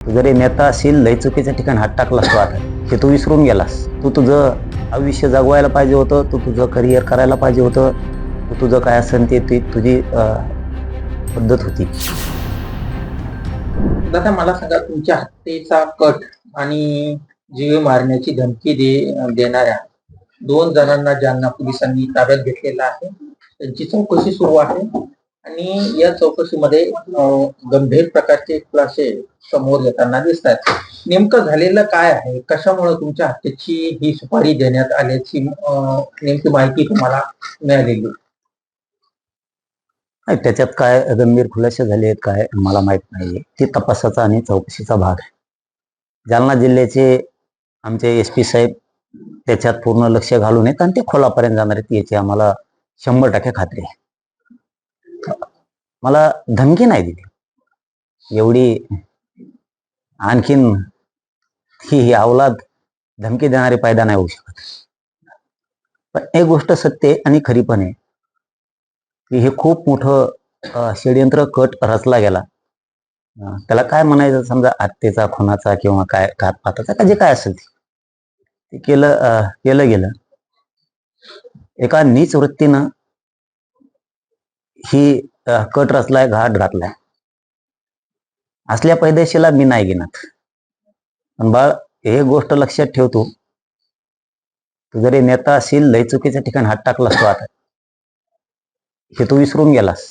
जरी नेता असेल लय चुकीच्या ठिकाणी हात टाकलास तू आता. हे तू विसरून गेलास. तू तुझं आयुष्य जगवायला पाहिजे होतं तू तुझं करिअर करायला पाहिजे होतं तू तुझं काय असेल ते ती तुझी पद्धत होती. दादा मला सांगा तुमच्या हत्येचा कट आणि जीव मारण्याची धमकी दे देणाऱ्या दोन जणांना ज्यांना पोलिसांनी ताब्यात घेतलेला आहे त्यांची चौकशी सुरू आहे. आणि या चौकशीमध्ये गंभीर प्रकारचे खुलासे समोर येताना दिसत आहेत नेमकं झालेलं काय आहे? कशामुळे तुमच्या हत्येची ही सुपारी देण्यात आल्याची नेमकी माहिती तुम्हाला मिळालेली? त्याच्यात काय गंभीर खुलासे झाले आहेत काय मला माहीत नाहीये. ती तपासाचा आणि चौकशीचा भाग आहे. जालना जिल्ह्याचे आमचे एस पी साहेब त्याच्यात पूर्ण लक्ष घालून आहेत आणि ते खोलापर्यंत जाणार आहेत याची आम्हाला शंभर टक्के खात्री आहे. मला धमकी नाही दिली. एवढी आणखीन ही ही अवलाद धमकी देणारी पायदा नाही होऊ शकत. पण एक गोष्ट सत्य आहे आणि खरी पण आहे. की हे खूप मोठं षडयंत्र कट रचला गेला. त्याला काय म्हणायचं? समजा आत्तेचा खुनाचा किंवा काय घातपाताचा का जे काय असेल ते. केलं केलं गेलं. एका नीच वृत्तीनं ही कट रचलाय घाट घातलाय. असल्या पैदेशीला मी नाही घेणार पण बाळ हे गोष्ट लक्षात ठेवतो तू. जरी नेता असेल लय चुकीच्या ठिकाणी हात टाकलास तू आता. हे तू विसरून गेलास.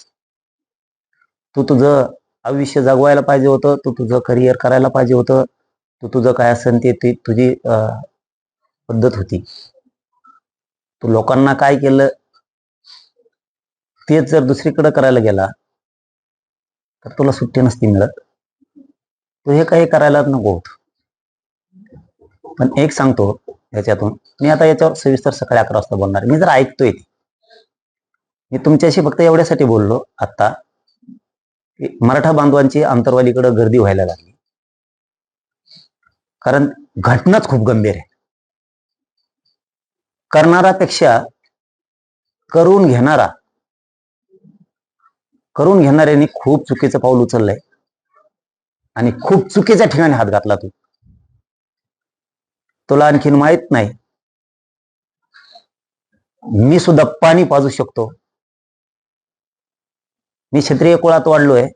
तू तुझं आयुष्य जगवायला पाहिजे होतं तू तुझं करिअर करायला पाहिजे होतं तू तुझं काय असेल ते ती तुझी अं, पद्धत होती. तू लोकांना काय केलं तेच जर दुसरीकडे करायला गेला तर तुला सुट्टी नसती मिळत. तू हे काही करायला नको. होत पण एक सांगतो याच्यातून. मी आता याच्यावर सविस्तर सकाळी अकरा वाजता बोलणार. मी जर ऐकतोय ते. मी तुमच्याशी फक्त एवढ्यासाठी बोललो आता की मराठा बांधवांची आंतरवालीकडे गर्दी व्हायला लागली. कारण घटनाच खूप गंभीर आहे. करणारापेक्षा करून घेणारा करून घेणाऱ्याने खूप चुकीचं पाऊल उचललंय. आणि खूप चुकीच्या ठिकाणी हात घातला तू. तुला आणखीन माहीत नाही. मी सुद्धा पाणी पाजू शकतो. मी क्षत्रिय कुळात वाढलोय.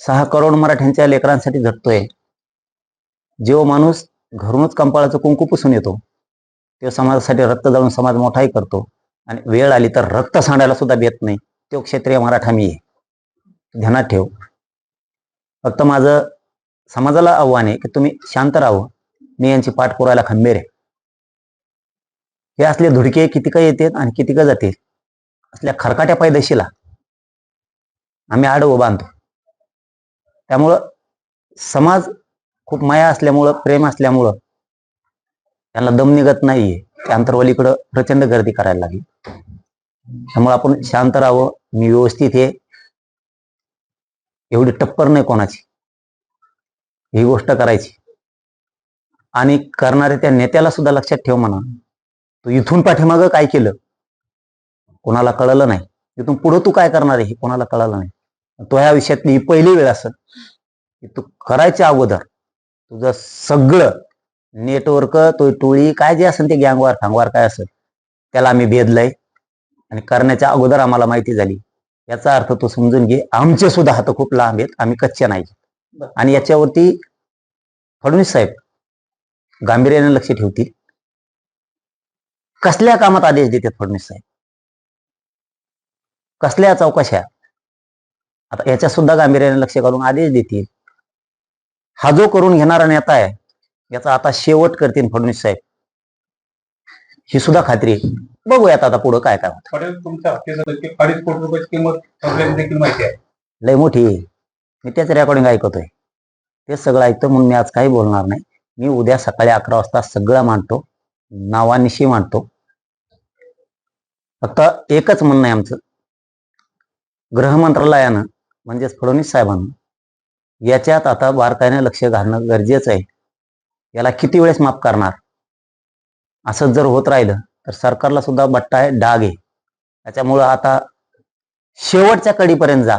सहा करोड मराठ्यांच्या लेकरांसाठी झटतोय जो माणूस घरूनच कंपाळाचं कुंकू पुसून येतो तो समाजासाठी रक्त जाळून समाज मोठाही करतो. आणि वेळ आली तर रक्त सांडायला सुद्धा देत नाही. तो क्षेत्रीय मराठा मी आहे. ध्यानात ठेव. फक्त माझं समाजाला आव्हान आहे की तुम्ही शांत राहावं मी यांची पाठ पुरायला खंबीर आहे. हे असले धुडके किती काय येतात आणि किती काय जातील? असल्या खरकाट्या पायदशीला आम्ही आडवं बांधतो त्यामुळं समाज खूप माया असल्यामुळं प्रेम असल्यामुळं त्यांना दम निघत नाहीये. त्या अंतरवलीकडं प्रचंड गर्दी करायला लागली. त्यामुळे आपण शांत राहावं. मी व्यवस्थित आहे. एवढी टप्पर नाही कोणाची. ही गोष्ट करायची. आणि करणाऱ्या त्या नेत्याला सुद्धा लक्षात ठेव म्हणा. तू इथून पाठीमागं काय केलं? कोणाला कळलं नाही. इथून पुढं तू काय करणार आहे हे कोणाला कळलं नाही. तो ह्या विषयातली ही पहिली वेळ असेल की तू करायच्या अगोदर तुझं सगळं नेटवर्क तो टोळी काय जे असेल ते गँगवार थांगवार काय असेल त्याला आम्ही भेदलंय. आणि करण्याच्या अगोदर आम्हाला माहिती झाली. याचा अर्थ तू समजून घे आमचे सुद्धा हात खूप लांब आहेत आम्ही कच्चे नाही आणि याच्यावरती फडणवीस साहेब गांभीर्याने लक्ष ठेवतील. कसल्या कामात आदेश देतात फडणवीस साहेब? कसल्या चौकशा आता याच्या सुद्धा गांभीर्याने लक्ष घालून आदेश देतील. हा जो करून घेणारा नेता आहे याचा आता शेवट करतील फडणवीस साहेब. ही सुद्धा खात्री आहे. बघूयात आता पुढं काय काय होतं. पटेल तुमच्या हत्येचं नक्की अडीच कोटी रुपयाची किंमत ठरल्याची देखील माहिती आहे. लय मोठी आहे. मी त्याच रेकॉर्डिंग ऐकतोय. ते सगळं ऐकतो म्हणून मी आज काही बोलणार नाही. मी उद्या सकाळी अकरा वाजता सगळं मांडतो. नावानिशी मांडतो. फक्त एकच म्हणणं आहे आमचं. गृह मंत्रालयानं म्हणजेच फडणवीस साहेबांना याच्यात आता बारकाईने लक्ष घालणं गरजेचं आहे. याला किती वेळेस माफ करणार? असंच जर होत राहिलं तर सरकारला सुद्धा बट्टा आहे डाग आहे. त्याच्यामुळं आता शेवटच्या कडीपर्यंत जा.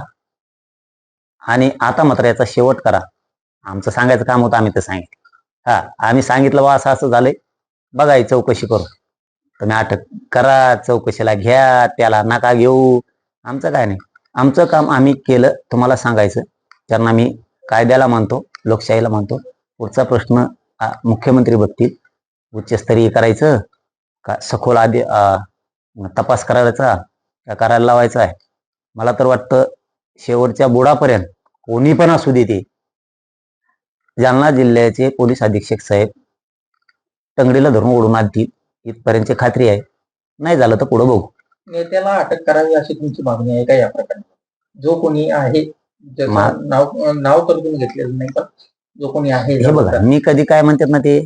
आणि आता मात्र याचा शेवट करा. आमचं सांगायचं काम होतं आम्ही तर सांगितलं. हा आम्ही सांगितलं बा असं असं झालंय. बघा चौकशी करू. तुम्ही अटक करा चौकशीला घ्या त्याला नका घेऊ. आमचं काय नाही. आमचं काम आम्ही केलं तुम्हाला सांगायचं. त्यांना आम्ही कायद्याला मानतो लोकशाहीला मानतो पुढचा प्रश्न मुख्यमंत्री बघतील. उच्चस्तरीय करायचं का सखोल आधी आ, तपास करायचा का करायला लावायचा आहे. मला तर वाटतं शेवटच्या बुडापर्यंत कोणी पण असू दे ते. जालना जिल्ह्याचे पोलीस अधीक्षक साहेब टंगडीला धरून ओढून आणतील इथपर्यंतची खात्री आहे. नाही झालं तर पुढं बघू. नेत्याला अटक करावी अशी तुमची मागणी आहे का या प्रकरणात? जो कोणी आहे नाव नाव तर तुम्ही घेतलेलं नाही पण जो कोणी आहे हे बघा मी कधी काय म्हणतात ना ते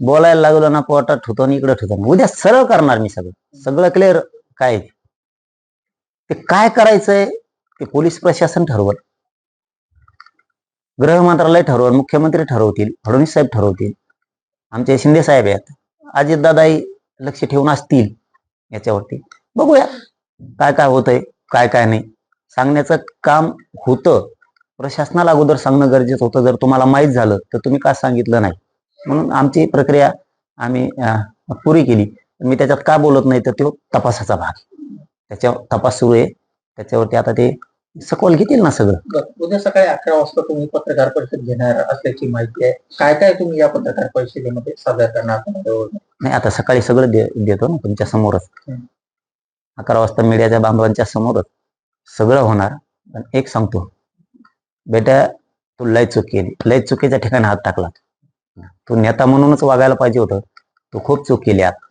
बोलायला लागलो ना पोटात ठुतो आणि इकडे ठुतो उद्या सरळ करणार मी सगळं. सगळं क्लिअर काय? आहे ते. ते काय करायचंय ते पोलीस प्रशासन ठरवल. गृह मंत्रालय ठरवल मुख्यमंत्री ठरवतील फडणवीस साहेब ठरवतील. आमचे शिंदे साहेब आहेत. अजितदादाही लक्ष ठेवून असतील याच्यावरती. बघूया काय काय होतंय काय काय नाही. सांगण्याचं काम होतं. प्रशासनाला अगोदर सांगणं गरजेचं होतं. जर तुम्हाला माहीत झालं तर तुम्ही का सांगितलं नाही? म्हणून आमची प्रक्रिया आम्ही पुरी केली. मी त्याच्यात का बोलत नाही तर तो तपासाचा भाग त्याच्या तपास सुरू आहे. त्याच्यावरती आता ते सखोल घेतील ना सगळं. उद्या सकाळी अकरा वाजता तुम्ही पत्रकार परिषद घेणार असल्याची माहिती आहे. काय काय तुम्ही या पत्रकार परिषदेमध्ये सादर करणार? नाही आता सकाळी सगळं देतो ना तुमच्या समोरच. अकरा वाजता मीडियाच्या बांधवांच्या समोरच सगळं होणार. पण एक सांगतो. बेटा तू लय चूक केली लय चुकीच्या ठिकाणी हात टाकला तो नेता म्हणूनच वागायला पाहिजे होतं. तो खूप चूक केली आता.